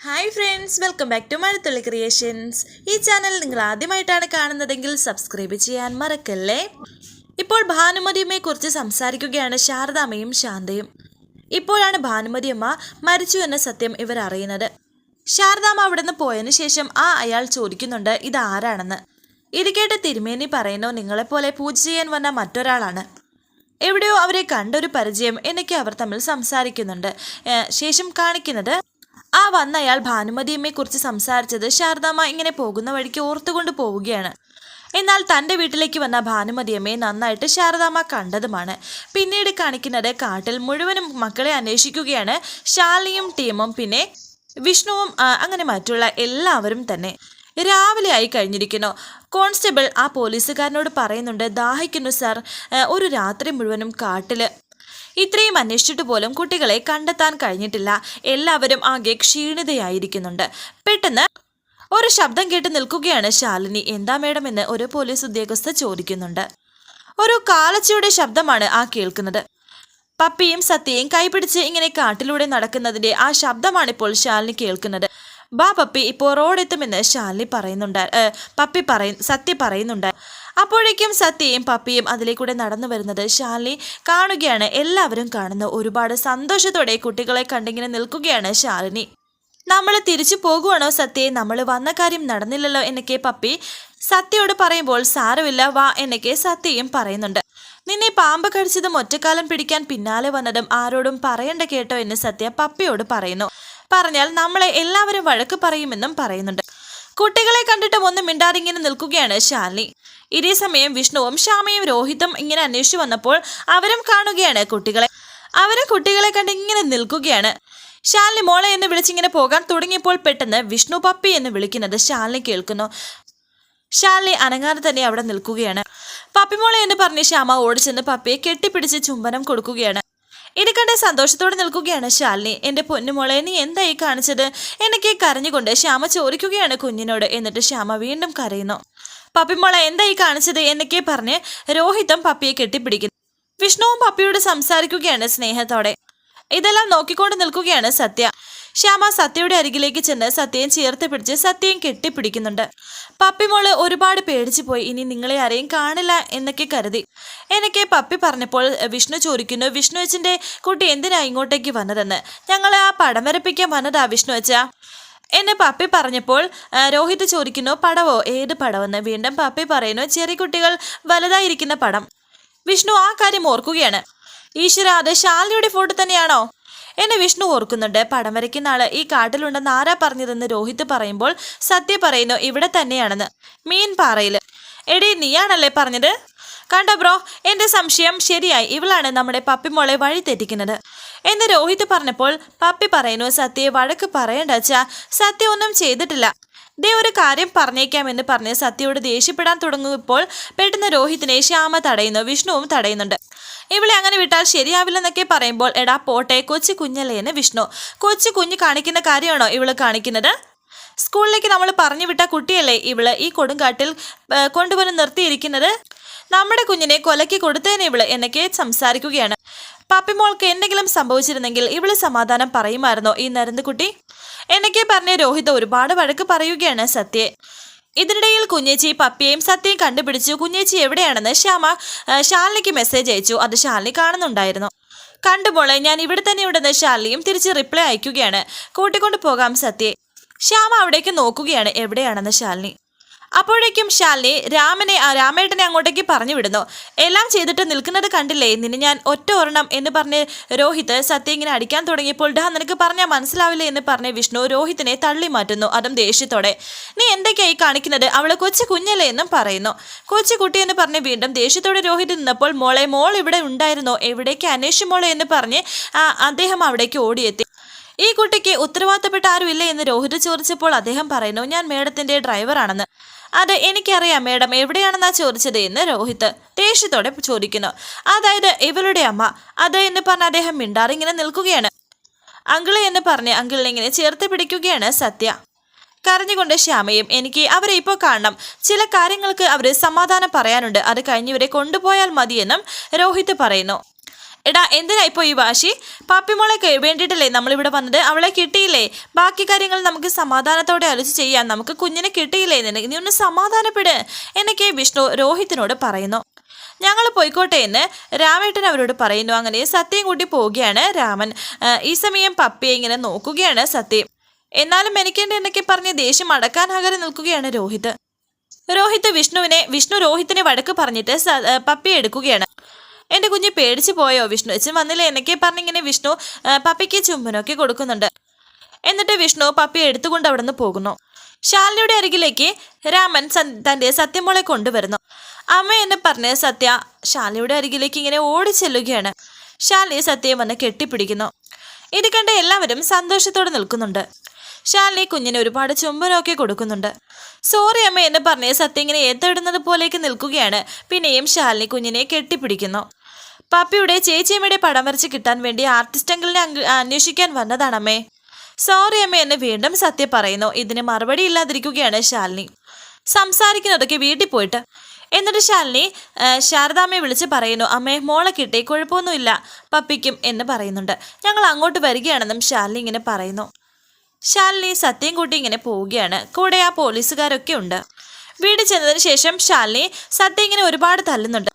Hi friends welcome back to Mazhathulli creations ഈ channel നിങ്ങൾ ആദ്യമായിട്ടാണ് കാണുന്നതെങ്കിൽ സബ്സ്ക്രൈബ് ചെയ്യാൻ മറക്കല്ലേ? ഇപ്പോൾ ഭാനുമതിയമ്മയെ കുറിച്ച് സംസാരിക്കുകയാണ് ശാരദാമ്മയും ശാന്തയും. ഇപ്പോഴാണ് ഭാനുമതിയമ്മ മരിച്ചു എന്ന സത്യം ഇവർ അറിയുന്നത്. ശാരദാമ്മ നിന്ന് പോയതിനു ശേഷം ആ അയാൾ ചോദിക്കുന്നുണ്ട് ഇത് ആരാണെന്ന്? ഇത് കേട്ട് തിരുമേനി പറയുന്നു നിങ്ങളെപ്പോലെ പൂജ ചെയ്യാൻ വന്ന മറ്റൊരാളാണ്. എവിടെയോ അവരെ കണ്ടൊരു പരിചയം എന്നൊക്കെ അവർ തമ്മിൽ സംസാരിക്കുന്നുണ്ട്. ശേഷം കാണിക്കുന്നത് ആ വന്നയാൾ ഭാനുമതിയമ്മയെ കുറിച്ച് സംസാരിച്ചത് ശാരദാമ്മ ഇങ്ങനെ പോകുന്ന വഴിക്ക് ഓർത്തുകൊണ്ട് പോവുകയാണ്. എന്നാൽ തന്റെ വീട്ടിലേക്ക് വന്ന ഭാനുമതിയമ്മയെ നന്നായിട്ട് ശാരദാമ്മ കണ്ടതുമാണ്. പിന്നീട് കാണിക്കുന്നത് കാട്ടിൽ മുഴുവനും മക്കളെ അന്വേഷിക്കുകയാണ് ശാലിയും ടീമും പിന്നെ വിഷ്ണുവും അങ്ങനെ മറ്റുള്ള എല്ലാവരും തന്നെ. രാവിലെ ആയി കഴിഞ്ഞിരിക്കുന്നു. കോൺസ്റ്റബിൾ ആ പോലീസുകാരനോട് പറയുന്നുണ്ട് ദാഹിക്കുന്നു സാർ. ഒരു രാത്രി മുഴുവനും കാട്ടിൽ ഇത്രയും അന്വേഷിച്ചിട്ട് പോലും കുട്ടികളെ കണ്ടെത്താൻ കഴിഞ്ഞിട്ടില്ല. എല്ലാവരും ആകെ ക്ഷീണിതയായിരിക്കുന്നുണ്ട്. പെട്ടെന്ന് ഒരു ശബ്ദം കേട്ട് നിൽക്കുകയാണ് ശാലിനി. എന്താ മേഡം എന്ന് ഒരു പോലീസ് ഉദ്യോഗസ്ഥ ചോദിക്കുന്നുണ്ട്. ഒരു കാലച്ചയുടെ ശബ്ദമാണ് ആ കേൾക്കുന്നത്. പപ്പിയും സത്യയും കൈപിടിച്ച് ഇങ്ങനെ കാട്ടിലൂടെ നടക്കുന്നതിന്റെ ആ ശബ്ദമാണിപ്പോൾ ശാലിനി കേൾക്കുന്നത്. ബാ പപ്പി ഇപ്പോൾ റോഡെത്തുമെന്ന് ശാലിനി പറയുന്നുണ്ട്. പപ്പി പറയ സത്യ പറയുന്നുണ്ട്. അപ്പോഴേക്കും സത്യയും പപ്പിയും അതിലേക്കൂടെ നടന്നു വരുന്നത് ശാലിനി കാണുകയാണ്. എല്ലാവരും കാണുന്ന ഒരുപാട് സന്തോഷത്തോടെ കുട്ടികളെ കണ്ടിങ്ങനെ നിൽക്കുകയാണ് ശാലിനി. നമ്മൾ തിരിച്ചു പോകുവാണോ സത്യയെ നമ്മൾ വന്ന കാര്യം നടന്നില്ലല്ലോ എന്നൊക്കെ പപ്പി സത്യയോട് പറയുമ്പോൾ സാരമില്ല വാ എന്നൊക്കെ സത്യയും പറയുന്നുണ്ട്. നിന്നെ പാമ്പ് കടിച്ചതും ഒറ്റക്കാലം പിടിക്കാൻ പിന്നാലെ വന്നതും ആരോടും പറയണ്ട കേട്ടോ എന്ന് സത്യ പപ്പിയോട് പറയുന്നു. പറഞ്ഞാൽ നമ്മളെ എല്ലാവരും വഴക്ക് പറയുമെന്നും പറയുന്നുണ്ട്. കുട്ടികളെ കണ്ടിട്ടും ഒന്നും മിണ്ടാതിങ്ങനെ നിൽക്കുകയാണ് ശാലിനി. ഇതേ സമയം വിഷ്ണുവും ശ്യാമയും രോഹിതും ഇങ്ങനെ അന്വേഷിച്ചു വന്നപ്പോൾ അവരും കാണുകയാണ് കുട്ടികളെ. അവരും കുട്ടികളെ കണ്ട് ഇങ്ങനെ നിൽക്കുകയാണ്. ശാലിനി മോളെ എന്ന് വിളിച്ചിങ്ങനെ പോകാൻ തുടങ്ങിയപ്പോൾ പെട്ടെന്ന് വിഷ്ണു പപ്പി എന്ന് വിളിക്കുന്നത് ശാലിനി കേൾക്കുന്നു. ശാലിനി അനങ്ങാതെ തന്നെ അവിടെ നിൽക്കുകയാണ്. പപ്പിമോളെ എന്ന് പറഞ്ഞ് ശ്യാമ ഓടിച്ചെന്ന് പപ്പിയെ കെട്ടിപ്പിടിച്ച് ചുംബനം കൊടുക്കുകയാണ്. ഇത് കണ്ട് സന്തോഷത്തോടെ നിൽക്കുകയാണ് ശാലിനി. എന്റെ പൊന്നുമോളെ നീ എന്തായി കാണിച്ചത്? എന്നൊക്കെ കരഞ്ഞുകൊണ്ട് ശ്യാമ ചോദിക്കുകയാണ് കുഞ്ഞിനോട്. എന്നിട്ട് ശ്യാമ വീണ്ടും കരയുന്നു. പപ്പിമോളെ എന്തായി കാണിച്ചത്? എന്നൊക്കെ പറഞ്ഞ് രോഹിതം പപ്പിയെ കെട്ടിപ്പിടിക്കുന്നു. വിഷ്ണുവും പപ്പിയോട് സംസാരിക്കുകയാണ് സ്നേഹത്തോടെ. ഇതെല്ലാം നോക്കിക്കൊണ്ട് നിൽക്കുകയാണ് സത്യ. ശ്യാമ സത്യയുടെ അരികിലേക്ക് ചെന്ന് സത്യയും ചേർത്ത് പിടിച്ച് സത്യയും കെട്ടിപ്പിടിക്കുന്നുണ്ട്. പപ്പിമോൾ ഒരുപാട് പേടിച്ചു പോയി. ഇനി നിങ്ങളെ ആരെയും കാണില്ല എന്നൊക്കെ കരുതി. എനിക്ക് പപ്പി പറഞ്ഞപ്പോൾ വിഷ്ണു ചോദിക്കുന്നു വിഷ്ണു അച്ഛന്റെ കുട്ടി എന്തിനാ ഇങ്ങോട്ടേക്ക് വന്നതെന്ന്? ഞങ്ങൾ ആ പടം വരപ്പിക്കാൻ വന്നതാ വിഷ്ണു അച്ഛാ. എന്നെ പപ്പി പറഞ്ഞപ്പോൾ രോഹിത് ചോദിക്കുന്നു പടവോ? ഏത് പടമെന്ന് വീണ്ടും പപ്പി പറയുന്നു ചെറിയ കുട്ടികൾ വലുതായിരിക്കുന്ന പടം. വിഷ്ണു ആ കാര്യം ഓർക്കുകയാണ്. ഈശ്വര അത് ശാലിനിയുടെ ഫോട്ടോ തന്നെയാണോ? എന്നെ വിഷ്ണു ഓർക്കുന്നുണ്ട്. പടം വരയ്ക്കുന്ന ആൾ ഈ കാട്ടിലുണ്ടെന്ന് ആരാ പറഞ്ഞതെന്ന് രോഹിത് പറയുമ്പോൾ സത്യ പറയുന്നു ഇവിടെ തന്നെയാണെന്ന്. മീൻ പാറയിൽ. എടീ നീയാണല്ലേ പറഞ്ഞത്? കണ്ടോ ബ്രോ എന്റെ സംശയം ശരിയായി. ഇവളാണ് നമ്മുടെ പപ്പിമോളെ വഴി തെറ്റിക്കുന്നത്. എന്ന് രോഹിത് പറഞ്ഞപ്പോൾ പപ്പി പറയുന്നു സത്യയെ വഴക്ക് പറയണ്ട സത്യ ഒന്നും ചെയ്തിട്ടില്ല. ദേ ഒരു കാര്യം പറഞ്ഞേക്കാമെന്ന് പറഞ്ഞ് സത്യയോട് ദേഷ്യപ്പെടാൻ തുടങ്ങുമ്പോൾ പെട്ടെന്ന് രോഹിത്തിനെ ശ്യാമ തടയുന്നു വിഷ്ണുവും തടയുന്നുണ്ട്. ഇവളെ അങ്ങനെ വിട്ടാൽ ശരിയാവില്ലെന്നൊക്കെ പറയുമ്പോൾ എടാ പോട്ടെ കൊച്ചു കുഞ്ഞല്ലേ എന്ന് വിഷ്ണു. കൊച്ചു കുഞ്ഞ് കാണിക്കുന്ന കാര്യമാണോ ഇവൾ കാണിക്കുന്നത്? സ്കൂളിലേക്ക് നമ്മൾ പറഞ്ഞു വിട്ട കുട്ടിയല്ലേ ഇവൾ? ഈ കൊടുങ്കാട്ടിൽ കൊണ്ടുവന്ന് നിർത്തിയിരിക്കുന്നത്? നമ്മുടെ കുഞ്ഞിനെ കൊലക്കി കൊടുത്തേനെ ഇവൾ എന്നൊക്കെ സംസാരിക്കുകയാണ്. പപ്പിമോൾക്ക് എന്തെങ്കിലും സംഭവിച്ചിരുന്നെങ്കിൽ ഇവൾ സമാധാനം പറയുമായിരുന്നോ ഈ നരന്തുകുട്ടി? എന്നൊക്കെ പറഞ്ഞ് രോഹിത് ഒരുപാട് വഴക്ക് പറയുകയാണ് സത്യെ. ഇതിനിടയിൽ കുഞ്ഞേച്ചി പപ്പിയെയും സത്യയും കണ്ടുപിടിച്ചു. കുഞ്ഞേച്ചി എവിടെയാണെന്ന് ശ്യാമ ശാലിനിക്ക് മെസ്സേജ് അയച്ചു. അത് ശാലിനി കാണുന്നുണ്ടായിരുന്നു. കണ്ടുമോളെ ഞാൻ ഇവിടെ തന്നെ ഉണ്ടെന്ന് ശാലിനിയും തിരിച്ച് റിപ്ലൈ അയക്കുകയാണ്. കൂട്ടിക്കൊണ്ട് പോകാം സത്യെ. ശ്യാമ അവിടേക്ക് നോക്കുകയാണ്. എവിടെയാണെന്ന് ശാലിനി? അപ്പോഴേക്കും ശാലിനി രാമനെ രാമേട്ടനെ അങ്ങോട്ടേക്ക് പറഞ്ഞു വിടുന്നു. എല്ലാം ചെയ്തിട്ട് നിൽക്കുന്നത് കണ്ടില്ലേ? നിന്നെ ഞാൻ ഒറ്റ ഒരെണ്ണം എന്ന് പറഞ്ഞ് രോഹിത് സത്യം ഇങ്ങനെ അടിക്കാൻ തുടങ്ങിയപ്പോൾ ഡാ നിനക്ക് പറഞ്ഞാൽ മനസ്സിലാവില്ലേ? എന്ന് പറഞ്ഞ് വിഷ്ണു രോഹിത്തിനെ തള്ളി മാറ്റുന്നു അതും ദേഷ്യത്തോടെ. നീ എന്തൊക്കെയായി കാണിക്കുന്നത്? അവൾ കൊച്ചു കുഞ്ഞല്ലേ എന്നും പറയുന്നു. കൊച്ചു കുട്ടി എന്ന് പറഞ്ഞ് വീണ്ടും ദേഷ്യത്തോടെ രോഹിത് നിന്നപ്പോൾ മോളെ മോൾ ഇവിടെ ഉണ്ടായിരുന്നോ? എവിടേക്ക് അന്വേഷിച്ചു മോളെ? എന്ന് പറഞ്ഞ് അദ്ദേഹം അവിടേക്ക് ഓടിയെത്തി. ഈ കുട്ടിക്ക് ഉത്തരവാദിത്തപ്പെട്ട ആരുമില്ല എന്ന് രോഹിത് ചോദിച്ചപ്പോൾ അദ്ദേഹം പറയുന്നു ഞാൻ മേഡത്തിന്റെ ഡ്രൈവറാണെന്ന്. അത് എനിക്കറിയാം മേഡം എവിടെയാണെന്നാ ചോദിച്ചത് എന്ന് രോഹിത് ദേഷ്യത്തോടെ ചോദിക്കുന്നു. അതായത് ഇവളുടെ അമ്മ. അത് എന്ന് പറഞ്ഞ അദ്ദേഹം മിണ്ടാറിങ്ങനെ നിൽക്കുകയാണ്. അങ്കിളെ എന്ന് പറഞ്ഞ് അങ്കിളിനെ ഇങ്ങനെ ചേർത്ത് പിടിക്കുകയാണ് സത്യ. കരഞ്ഞുകൊണ്ട് ശ്യാമയും എനിക്ക് അവരെ ഇപ്പോൾ കാണണം. ചില കാര്യങ്ങൾക്ക് അവർ സമാധാനം പറയാനുണ്ട്. അത് കഴിഞ്ഞ് ഇവരെ കൊണ്ടുപോയാൽ മതിയെന്നും രോഹിത് പറയുന്നു. എടാ എന്തിനാ ഇപ്പോൾ ഈ വാശി? പാപ്പിമോളെ കെ- വേണ്ടിയിട്ടല്ലേ നമ്മളിവിടെ വന്നത്? അവളെ കിട്ടിയില്ലേ? ബാക്കി കാര്യങ്ങൾ നമുക്ക് സമാധാനത്തോടെ ആലോചിച്ച് ചെയ്യാം. നമുക്ക് കുഞ്ഞിനെ കിട്ടിയില്ലേ നിനക്ക്? നീ ഒന്ന് സമാധാനപ്പെട്. എന്നൊക്കെ വിഷ്ണു രോഹിത്തിനോട് പറയുന്നു. ഞങ്ങൾ പോയിക്കോട്ടെ എന്ന് രാമേട്ടൻ അവരോട് പറയുന്നു. അങ്ങനെ സത്യം കൂട്ടി പോവുകയാണ് രാമൻ. ഈ സമയം പപ്പിയെ ഇങ്ങനെ നോക്കുകയാണ് സത്യം. എന്നാലും എനിക്കെന്റെ എന്നൊക്കെ പറഞ്ഞ് ദേഷ്യം അടക്കാൻ അടക്കാനാകാതെ നിൽക്കുകയാണ് രോഹിത്. രോഹിത് വിഷ്ണുവിനെ വിഷ്ണു രോഹിത്തിനെ വടക്ക് പറഞ്ഞിട്ട് പപ്പി എടുക്കുകയാണ്. എന്റെ കുഞ്ഞ് പേടിച്ചു പോയോ വിഷ്ണു? അച്ഛൻ വന്നില്ല? എന്നൊക്കെ പറഞ്ഞിങ്ങനെ വിഷ്ണു പപ്പയ്ക്ക് ചുംബനമൊക്കെ കൊടുക്കുന്നുണ്ട്. എന്നിട്ട് വിഷ്ണു പപ്പയെ എടുത്തുകൊണ്ട് അവിടെ നിന്ന് പോകുന്നു. ശാലിനിയുടെ അരികിലേക്ക് രാമൻ തന്റെ സത്യമോളെ കൊണ്ടുവരുന്നു. അമ്മ എന്നെ പറഞ്ഞ് സത്യ ശാലിനിയുടെ അരികിലേക്ക് ഇങ്ങനെ ഓടി ചെല്ലുകയാണ്. ശാലിനി സത്യയെ വന്ന് കെട്ടിപ്പിടിക്കുന്നു. ഇത് കണ്ട് എല്ലാവരും സന്തോഷത്തോടെ നിൽക്കുന്നുണ്ട്. ശാലിനി കുഞ്ഞിന് ഒരുപാട് ചുംബനമൊക്കെ കൊടുക്കുന്നുണ്ട്. സോറി അമ്മ എന്ന് പറഞ്ഞ് സത്യ ഇങ്ങനെ ഏത്തവിടുന്നത് പോലേക്ക് നിൽക്കുകയാണ്. പിന്നെയും ശാലിനി കുഞ്ഞിനെ കെട്ടിപ്പിടിക്കുന്നു. പപ്പിയുടെ ചേച്ചിയമ്മയുടെ പടം വരച്ച് കിട്ടാൻ വേണ്ടി ആർട്ടിസ്റ്റ് അങ്കിളിനെ അങ്ക് അന്വേഷിക്കാൻ വന്നതാണമ്മേ. സോറി അമ്മ എന്ന് വീണ്ടും സത്യ പറയുന്നു. ഇതിന് മറുപടി ഇല്ലാതിരിക്കുകയാണ് ശാലിനി. സംസാരിക്കുന്നതൊക്കെ വീട്ടിൽ പോയിട്ട്. എന്നിട്ട് ശാലിനി ശാരദാമ്മയെ വിളിച്ച് പറയുന്നു അമ്മേ മോളെ കിട്ടി കുഴപ്പമൊന്നുമില്ല പപ്പിക്കും എന്ന് പറയുന്നുണ്ട്. ഞങ്ങൾ അങ്ങോട്ട് വരികയാണെന്നും ശാലിനി ഇങ്ങനെ പറയുന്നു. ശാലിനി സത്യം കൂട്ടി ഇങ്ങനെ പോവുകയാണ്. കൂടെ ആ പോലീസുകാരൊക്കെ ഉണ്ട്. വീട് ചെന്നതിന് ശേഷം ശാലിനി സത്യം ഇങ്ങനെ ഒരുപാട് തല്ലുന്നുണ്ട്.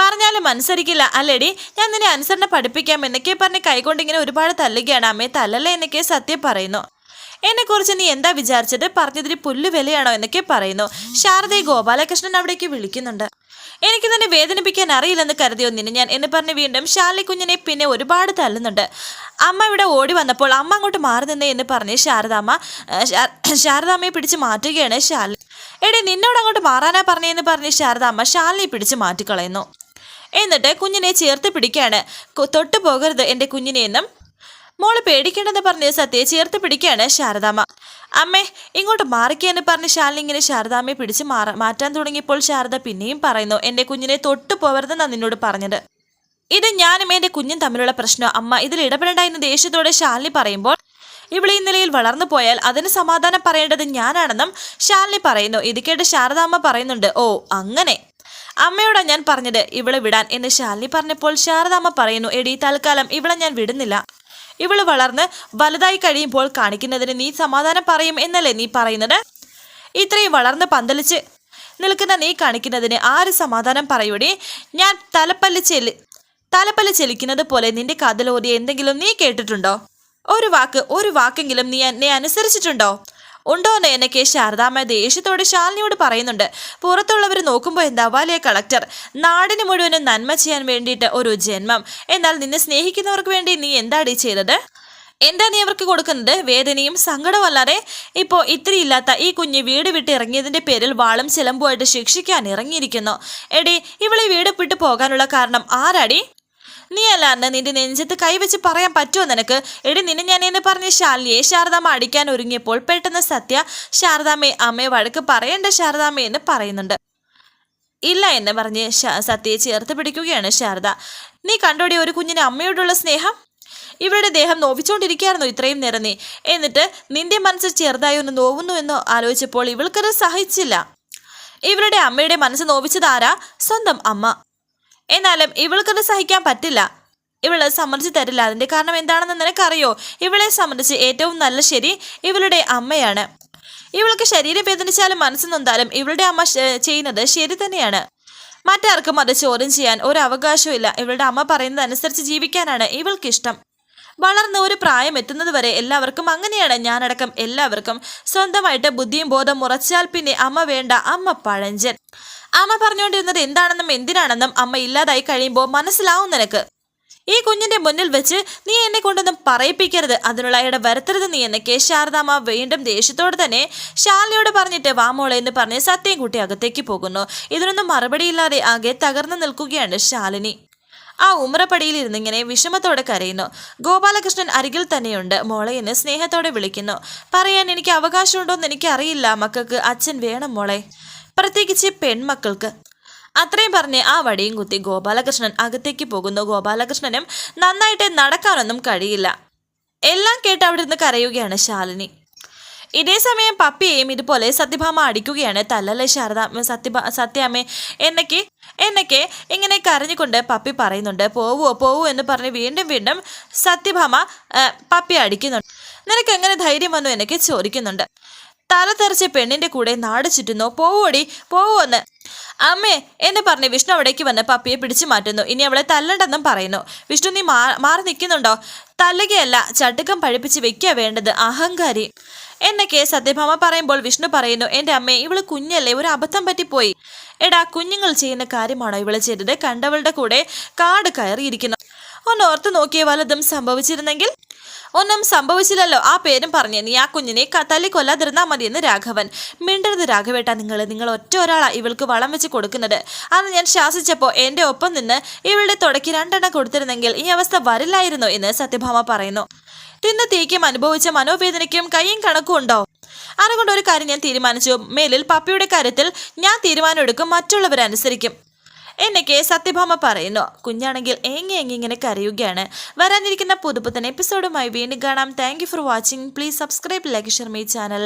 പറഞ്ഞാലും അനുസരിക്കില്ല. അല്ലേടി? ഞാൻ നിന്നെ അനുസരണ പഠിപ്പിക്കാം എന്നൊക്കെ പറഞ്ഞ് കൈകൊണ്ട് ഇങ്ങനെ ഒരുപാട് തല്ലുകയാണ്. അമ്മയെ തല്ലല്ലേ എന്നൊക്കെ സത്യം പറയുന്നു. എന്നെക്കുറിച്ച് നീ എന്താ വിചാരിച്ചത്? പറഞ്ഞതിന് പുല്ല് വിലയാണോ എന്നൊക്കെ പറയുന്നു. ശാരദയെ ഗോപാലകൃഷ്ണൻ അവിടേക്ക് വിളിക്കുന്നുണ്ട്. എനിക്ക് തന്നെ വേദനിപ്പിക്കാൻ അറിയില്ലെന്ന് കരുതിയോ നിന്നെ ഞാൻ? എന്ന് പറഞ്ഞ് വീണ്ടും ശാലി കുഞ്ഞിനെ പിന്നെ ഒരുപാട് തല്ലുന്നുണ്ട്. അമ്മ ഇവിടെ ഓടി വന്നപ്പോൾ അമ്മ അങ്ങോട്ട് മാറി നിന്നേ എന്ന് പറഞ്ഞ് ശാരദാമ്മ ശാരദാമ്മയെ പിടിച്ച് മാറ്റുകയാണ് ശാലി എടേ നിന്നോട് അങ്ങോട്ട് മാറാനാ പറഞ്ഞേന്ന് പറഞ്ഞ് ശാരദാമ്മ ശാലിനെ പിടിച്ച് മാറ്റിക്കളയുന്നു. എന്നിട്ട് കുഞ്ഞിനെ ചേർത്ത് പിടിക്കുകയാണ് തൊട്ടു പോകരുത് എന്റെ കുഞ്ഞിനെ എന്നും. മോൾ പേടിക്കേണ്ടെന്ന് പറഞ്ഞ് സത്യയെ ചേർത്ത് പിടിക്കുകയാണ് ശാരദാമ്മ. അമ്മേ ഇങ്ങോട്ട് മാറിക്കെന്ന് പറഞ്ഞ് ശാലിനി ഇങ്ങനെ ശാരദാമ്മയെ പിടിച്ച് മാറ മാറ്റാൻ തുടങ്ങിയപ്പോൾ ശാരദ പിന്നെയും പറയുന്നു എന്റെ കുഞ്ഞിനെ തൊട്ടു പോകരുതെന്നാണ് നിന്നോട് പറഞ്ഞത്. ഇത് ഞാനും എന്റെ കുഞ്ഞും തമ്മിലുള്ള പ്രശ്നം. അമ്മ ഇതിൽ ഇടപെടേണ്ട എന്ന് ദേഷ്യത്തോടെ ശാലിനി പറയുമ്പോൾ ഇവിടെ ഈ നിലയിൽ വളർന്നു പോയാൽ അതിന് സമാധാനം പറയേണ്ടത് ഞാനാണെന്നും ശാലിനി പറയുന്നു. ഇത് കേട്ട് ശാരദാമ്മ പറയുന്നുണ്ട് ഓ അങ്ങനെ. അമ്മയോടാ ഞാൻ പറഞ്ഞത് ഇവളെ വിടാൻ എന്ന് ശാലിനി പറഞ്ഞപ്പോൾ ശാരദാമ്മ പറയുന്നു എടി തൽക്കാലം ഇവളെ ഞാൻ വിടുന്നില്ല. ഇവൾ വളർന്ന് വലുതായി കഴിയുമ്പോൾ കാണിക്കുന്നതിന് നീ സമാധാനം പറയും എന്നല്ലേ നീ പറയുന്നത്? ഇത്രയും വളർന്ന് പന്തലിച്ച് നിൽക്കുന്ന നീ കാണിക്കുന്നതിന് ആര് സമാധാനം പറയൂടി? ഞാൻ തലപ്പല്ല് ചെലി തലപ്പല്ല് ചെലിക്കുന്നത് പോലെ നിന്റെ കാതിലോതി എന്തെങ്കിലും നീ കേട്ടിട്ടുണ്ടോ? ഒരു വാക്ക് ഒരു വാക്കെങ്കിലും നീ എന്നെ അനുസരിച്ചിട്ടുണ്ടോ? ഉണ്ടോ എന്ന് എന്നൊക്കെ ശാരദാമ്മ ദേഷ്യത്തോടെ ശാലിനിയോട് പറയുന്നുണ്ട്. പുറത്തുള്ളവർ നോക്കുമ്പോൾ എന്താ വലിയ കളക്ടർ? നാടിന് മുഴുവനും നന്മ ചെയ്യാൻ വേണ്ടിയിട്ട് ഒരു ജന്മം. എന്നാൽ നിന്നെ സ്നേഹിക്കുന്നവർക്ക് വേണ്ടി നീ എന്താടി ചെയ്തത്? എന്താ നീ അവർക്ക് കൊടുക്കുന്നത്? വേദനയും സങ്കടവും അല്ലാതെ? ഇപ്പോൾ ഇത്രയില്ലാത്ത ഈ കുഞ്ഞ് വീട് വിട്ട് ഇറങ്ങിയതിന്റെ പേരിൽ വാളും ചിലമ്പുമായിട്ട് ശിക്ഷിക്കാൻ ഇറങ്ങിയിരിക്കുന്നു. എടി ഇവളെ വീട് വിട്ട് പോകാനുള്ള കാരണം ആരാടി? നീ അല്ല അന്ന് നിന്റെ നെഞ്ചത്ത് കൈവച്ച് പറയാൻ പറ്റുമോ നിനക്ക്? എടി നിന്നെ ഞാൻ എന്ന് പറഞ്ഞ് ശാലിയെ ശാരദാമ്മ അടിക്കാൻ ഒരുങ്ങിയപ്പോൾ പെട്ടെന്ന് സത്യ ശാരദാമ്മയെ അമ്മയെ വഴക്ക് പറയേണ്ട ശാരദാമ്മ എന്ന് പറയുന്നുണ്ട്. ഇല്ല എന്ന് പറഞ്ഞ് സത്യയെ ചേർത്ത് പിടിക്കുകയാണ് ശാരദ. നീ കണ്ടോടി ഒരു കുഞ്ഞിന് അമ്മയോടുള്ള സ്നേഹം? ഇവരുടെ ദേഹം നോവിച്ചുകൊണ്ടിരിക്കുകയായിരുന്നു ഇത്രയും നേരം നീ. എന്നിട്ട് നിന്റെ മനസ്സ് ചെറുതായി ഒന്ന് നോവുന്നു എന്ന് ആലോചിച്ചപ്പോൾ ഇവൾക്കത് സഹിച്ചില്ല. ഇവരുടെ അമ്മയുടെ മനസ്സ് നോവിച്ചതാരാ സ്വന്തം അമ്മ. എന്നാലും ഇവൾക്കത് സഹിക്കാൻ പറ്റില്ല. ഇവളെ സമ്മതിച്ചു തരില്ല. അതിന്റെ കാരണം എന്താണെന്ന് നിനക്കറിയോ? ഇവളെ സംബന്ധിച്ച് ഏറ്റവും നല്ല ശരി ഇവളുടെ അമ്മയാണ്. ഇവൾക്ക് ശരീരം വേദനിച്ചാലും മനസ്സ് നൊന്താലും ഇവളുടെ അമ്മ ചെയ്യുന്നത് ശരി തന്നെയാണ്. മറ്റാർക്കും അത് ചോദ്യം ചെയ്യാൻ ഒരു അവകാശവും ഇല്ല. ഇവളുടെ അമ്മ പറയുന്നത് അനുസരിച്ച് ജീവിക്കാനാണ് ഇവൾക്കിഷ്ടം. വളർന്ന ഒരു പ്രായം എത്തുന്നത് വരെ എല്ലാവർക്കും അങ്ങനെയാണ്. ഞാനടക്കം എല്ലാവർക്കും സ്വന്തമായിട്ട് ബുദ്ധിയും ബോധം ഉറച്ചാൽ പിന്നെ അമ്മ വേണ്ട. അമ്മ പഴഞ്ചൻ. അമ്മ പറഞ്ഞുകൊണ്ടിരുന്നത് എന്താണെന്നും എന്തിനാണെന്നും അമ്മ ഇല്ലാതായി കഴിയുമ്പോൾ മനസ്സിലാവും നിനക്ക്. ഈ കുഞ്ഞിന്റെ മുന്നിൽ വെച്ച് നീ എന്നെ കൊണ്ടൊന്നും പറയിപ്പിക്കരുത്. അതിനുള്ള ഇട വരുത്തരുത് നീ എന്നൊക്കെ ശാരദാമ്മ വീണ്ടും ദേഷ്യത്തോട് തന്നെ ശാലിനിയോട് പറഞ്ഞിട്ട് വാമോളെ എന്ന് പറഞ്ഞ് സത്യം കുട്ടി അകത്തേക്ക് പോകുന്നു. ഇതിനൊന്നും മറുപടിയില്ലാതെ ആകെ തകർന്നു നിൽക്കുകയാണ് ശാലിനി. ആ ഉമ്രപ്പടിയിൽ ഇരുന്നിങ്ങനെ വിഷമത്തോടെ കരയുന്നു. ഗോപാലകൃഷ്ണൻ അരികിൽ തന്നെയുണ്ട്. മോളെ എന്നെ സ്നേഹത്തോടെ വിളിക്കുന്നു. പറയാൻ എനിക്ക് അവകാശമുണ്ടോ എന്ന് അറിയില്ല മക്കൾക്ക് അച്ഛൻ വേണം മോളെ. പ്രത്യേകിച്ച് പെൺമക്കൾക്ക്. അത്രയും പറഞ്ഞ് ആ വടിയും കുത്തി ഗോപാലകൃഷ്ണൻ അകത്തേക്ക് പോകുന്നു. ഗോപാലകൃഷ്ണനും നന്നായിട്ട് നടക്കാനൊന്നും കഴിയില്ല. എല്ലാം കേട്ട് അവിടെ നിന്ന് കരയുകയാണ് ശാലിനി. ഇതേ സമയം പപ്പിയെയും ഇതുപോലെ സത്യഭാമ അടിക്കുകയാണ്. തല്ലല്ലേ ശാരദ സത്യ സത്യാമ്മേ എന്നൊക്കെ എന്നൊക്കെ ഇങ്ങനെ കരഞ്ഞുകൊണ്ട് പപ്പി പറയുന്നുണ്ട്. പോവോ പോവോ എന്ന് പറഞ്ഞ് വീണ്ടും വീണ്ടും സത്യഭാമ പപ്പി അടിക്കുന്നുണ്ട്. നിനക്ക് എങ്ങനെ ധൈര്യം വന്നു എന്നൊക്കെ ചോദിക്കുന്നുണ്ട്. തല തെറിച്ച പെണ്ണിന്റെ കൂടെ നാട് ചുറ്റുന്നു. പോവോടി പോവോന്ന്. അമ്മേ എന്ന് പറഞ്ഞ് വിഷ്ണു അവിടേക്ക് വന്ന് പപ്പിയെ പിടിച്ചു മാറ്റുന്നു. ഇനി അവളെ തല്ലണ്ടെന്നും പറയുന്നു. വിഷ്ണു നീ മാറി നിൽക്കുന്നുണ്ടോ? തല്ലുകയല്ല ചട്ടുക്കം പഴിപ്പിച്ച് വെക്കുക വേണ്ടത് അഹങ്കാരി. എന്നൊക്കെ സത്യഭാമ പറയുമ്പോൾ വിഷ്ണു പറയുന്നു എന്റെ അമ്മേ ഇവൾ കുഞ്ഞല്ലേ ഒരു അബദ്ധം പറ്റിപ്പോയി. എടാ കുഞ്ഞുങ്ങൾ ചെയ്യുന്ന കാര്യമാണോ ഇവൾ ചെയ്തത്? കണ്ടവളുടെ കൂടെ കാട് കയറിയിരിക്കുന്നു. ഒന്ന് ഓർത്ത് നോക്കിയ വലതും സംഭവിച്ചിരുന്നെങ്കിൽ ഒന്നും സംഭവിച്ചില്ലല്ലോ. ആ പേരും പറഞ്ഞ് നീ ആ കുഞ്ഞിനെ തല്ലി കൊല്ലാതിരുന്നാ മതിയെന്ന് രാഘവൻ. മിണ്ടരുത് രാഘവേട്ട നിങ്ങൾ നിങ്ങൾ ഒറ്റ ഒരാളാ ഇവൾക്ക് വളം വെച്ച് കൊടുക്കുന്നത്. അന്ന് ഞാൻ ശാസിച്ചപ്പോൾ എന്റെ ഒപ്പം നിന്ന് ഇവളുടെ തുടക്കി രണ്ടെണ്ണം കൊടുത്തിരുന്നെങ്കിൽ ഈ അവസ്ഥ വരില്ലായിരുന്നു എന്ന് സത്യഭാമ പറയുന്നു. തിന്ന തീക്കും അനുഭവിച്ച മനോവേദനയ്ക്കും കയ്യും കണക്കും ഉണ്ടോ? അതുകൊണ്ട് ഒരു കാര്യം ഞാൻ തീരുമാനിച്ചു. മേലിൽ പപ്പിയുടെ കാര്യത്തിൽ ഞാൻ തീരുമാനമെടുക്കും. മറ്റുള്ളവരനുസരിക്കും എന്നൊക്കെ സത്യഭാമ പറയുന്നു. കുഞ്ഞാണെങ്കിൽ ഏങ്ങി ഏങ്ങി ഇങ്ങനെ കരയുകയാണ്. വരാനിരിക്കുന്ന പുതുപുത്തൻ എപ്പിസോഡുമായി വീണ്ടും കാണാം. Thank for watching please subscribe like share my channel